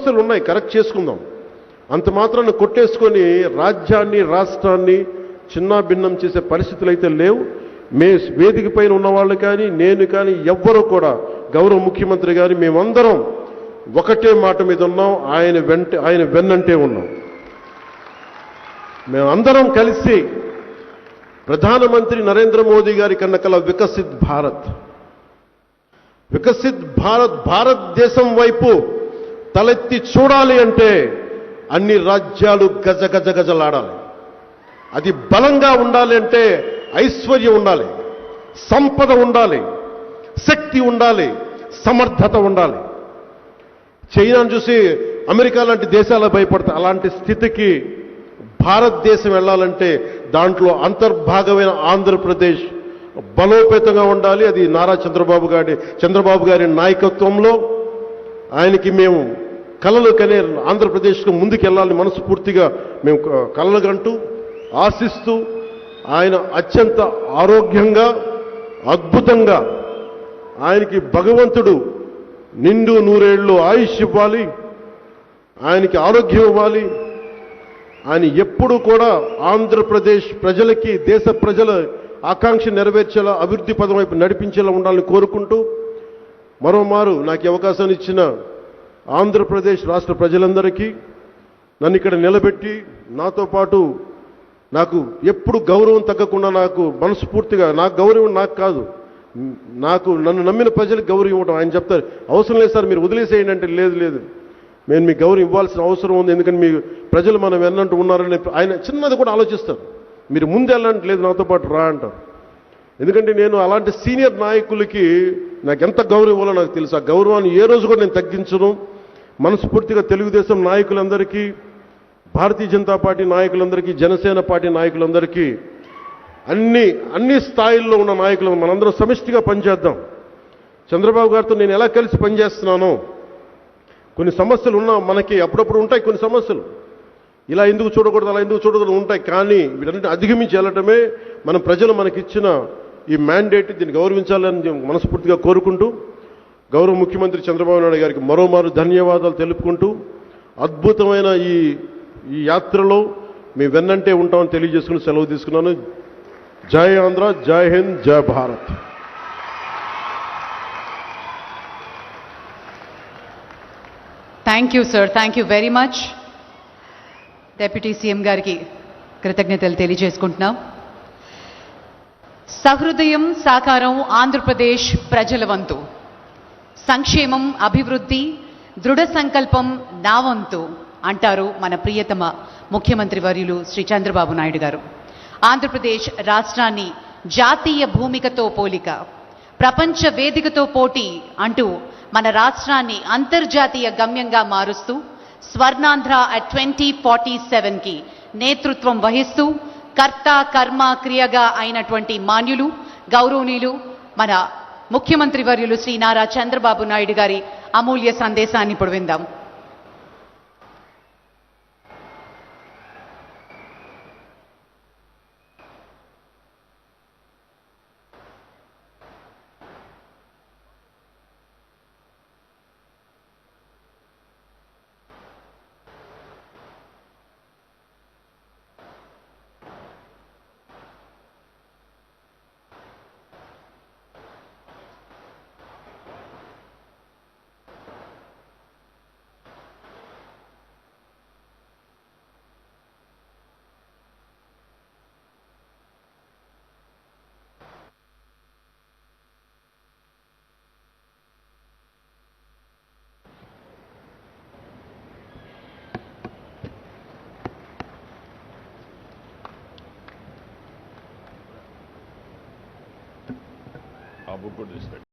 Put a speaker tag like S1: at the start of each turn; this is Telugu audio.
S1: సమస్యలు ఉన్నాయి కరెక్ట్ చేసుకుందాం. అంత మాత్రాన్ని కొట్టేసుకొని రాజ్యాన్ని రాష్ట్రాన్ని చిన్న భిన్నం చేసే పరిస్థితులు అయితే లేవు. మే వేదిక పైన ఉన్న వాళ్ళు కానీ నేను కానీ ఎవ్వరూ కూడా గౌరవ ముఖ్యమంత్రి గారి మేమందరం ఒకటే మాట మీద ఉన్నాం ఆయన వెంట ఆయన వెన్నంటే ఉన్నాం. మేమందరం కలిసి ప్రధానమంత్రి నరేంద్ర మోదీ గారి కన్నకల వికసిత్ భారత్. వికసిత్ భారత్ భారతదేశం వైపు తలెత్తి చూడాలి అంటే అన్ని రాజ్యాలు గజ గజ గజలాడాలి. అది బలంగా ఉండాలి అంటే ఐశ్వర్యం ఉండాలి సంపద ఉండాలి శక్తి ఉండాలి సమర్థత ఉండాలి. చైనాను చూసి అమెరికా లాంటి దేశాలు భయపడతాయి అలాంటి స్థితికి భారతదేశం వెళ్ళాలంటే దాంట్లో అంతర్భాగమైన ఆంధ్రప్రదేశ్ బలోపేతంగా ఉండాలి. అది నారా చంద్రబాబు గారి చంద్రబాబు గారి నాయకత్వంలో ఆయనకి మేము కళలు కనే ఆంధ్రప్రదేశ్కు ముందుకెళ్ళాలని మనస్ఫూర్తిగా మేము క- కంటూ ఆశిస్తూ ఆయన అత్యంత ఆరోగ్యంగా అద్భుతంగా ఆయనకి భగవంతుడు నిండు నూరేళ్ళు ఆయుష్ ఇవ్వాలి ఆయనకి ఆరోగ్యం ఇవ్వాలి. ఆయన ఎప్పుడు కూడా ఆంధ్రప్రదేశ్ ప్రజలకి దేశ ప్రజల ఆకాంక్ష నెరవేర్చేలా అభివృద్ధి పదం వైపు నడిపించేలా ఉండాలని కోరుకుంటూ మరోమారు నాకు అవకాశాన్ని ఇచ్చిన ఆంధ్రప్రదేశ్ రాష్ట్ర ప్రజలందరికీ నన్ను ఇక్కడ నిలబెట్టి నాతో పాటు నాకు ఎప్పుడు గౌరవం తగ్గకుండా నాకు మనస్ఫూర్తిగా నాకు గౌరవం నాకు కాదు నాకు నన్ను నమ్మిన ప్రజలకు గౌరవం ఇవ్వడం ఆయన చెప్తారు అవసరం లేదు సార్ మీరు వదిలేసేయండి అంటే లేదు లేదు. నేను మీకు గౌరవం ఇవ్వాల్సిన అవసరం ఉంది. ఎందుకంటే మీ ప్రజలు మనం వెళ్ళంటూ ఉన్నారని ఆయన చిన్నది కూడా ఆలోచిస్తారు. మీరు ముందు వెళ్ళండి లేదు నాతో పాటు రా అంటారు. ఎందుకంటే నేను అలాంటి సీనియర్ నాయకులకి నాకు ఎంత గౌరవం నాకు తెలుసు. ఆ గౌరవాన్ని ఏ రోజు కూడా నేను తగ్గించను. మనస్ఫూర్తిగా తెలుగుదేశం నాయకులందరికీ భారతీయ జనతా పార్టీ నాయకులందరికీ జనసేన పార్టీ నాయకులందరికీ అన్ని అన్ని స్థాయిల్లో ఉన్న నాయకులు మనందరం సమిష్టిగా పనిచేద్దాం. చంద్రబాబు గారితో నేను ఎలా కలిసి పనిచేస్తున్నానో కొన్ని సమస్యలు ఉన్నా మనకి అప్పుడప్పుడు ఉంటాయి కొన్ని సమస్యలు. ఇలా ఎందుకు చూడకూడదు అలా ఎందుకు చూడకూడదు ఉంటాయి. కానీ వీటన్నిటిని అధిగమించి వెళ్ళటమే మన ప్రజలు మనకిచ్చిన ఈ మ్యాండేట్ దీన్ని గౌరవించాలని నేను మనస్ఫూర్తిగా కోరుకుంటూ గౌరవ ముఖ్యమంత్రి చంద్రబాబు నాయుడు గారికి మరోమారు ధన్యవాదాలు తెలుపుకుంటూ అద్భుతమైన ఈ ఈ యాత్రలో మీ వెన్నంటే ఉంటామని తెలియజేసుకుని సెలవు తీసుకున్నాను. జై ఆంధ్ర జై హింద్ జై Bharat.
S2: Thank you sir thank you very much deputy CM గారికి కృతజ్ఞతలు తెలియజేసుకుంటున్నాం. సహృదయం సాకారం ఆంధ్రప్రదేశ్ ప్రజల వంతు. సంక్షేమం అభివృద్ధి దృఢ సంకల్పం నా వంతు అంటారు మన ప్రియతమ ముఖ్యమంత్రి వర్యులు శ్రీ చంద్రబాబు నాయుడు గారు. ఆంధ్రప్రదేశ్ రాష్ట్రాన్ని జాతీయ భూమికతో పోలిక ప్రపంచ వేదికతో పోటీ అంటూ మన రాష్ట్రాన్ని అంతర్జాతీయ గమ్యంగా మారుస్తూ స్వర్ణాంధ్ర అట్ ట్వంటీ ఫార్టీ సెవెన్కి నేతృత్వం వహిస్తూ కర్త కర్మ క్రియగా అయినటువంటి మాన్యులు గౌరవనీయులు మన ముఖ్యమంత్రి వర్యులు శ్రీ నారా చంద్రబాబు నాయుడు గారి అమూల్య సందేశాన్ని ఇప్పుడు విందాం
S3: ఆ బుక్ కూడా తీసుకెళ్ళి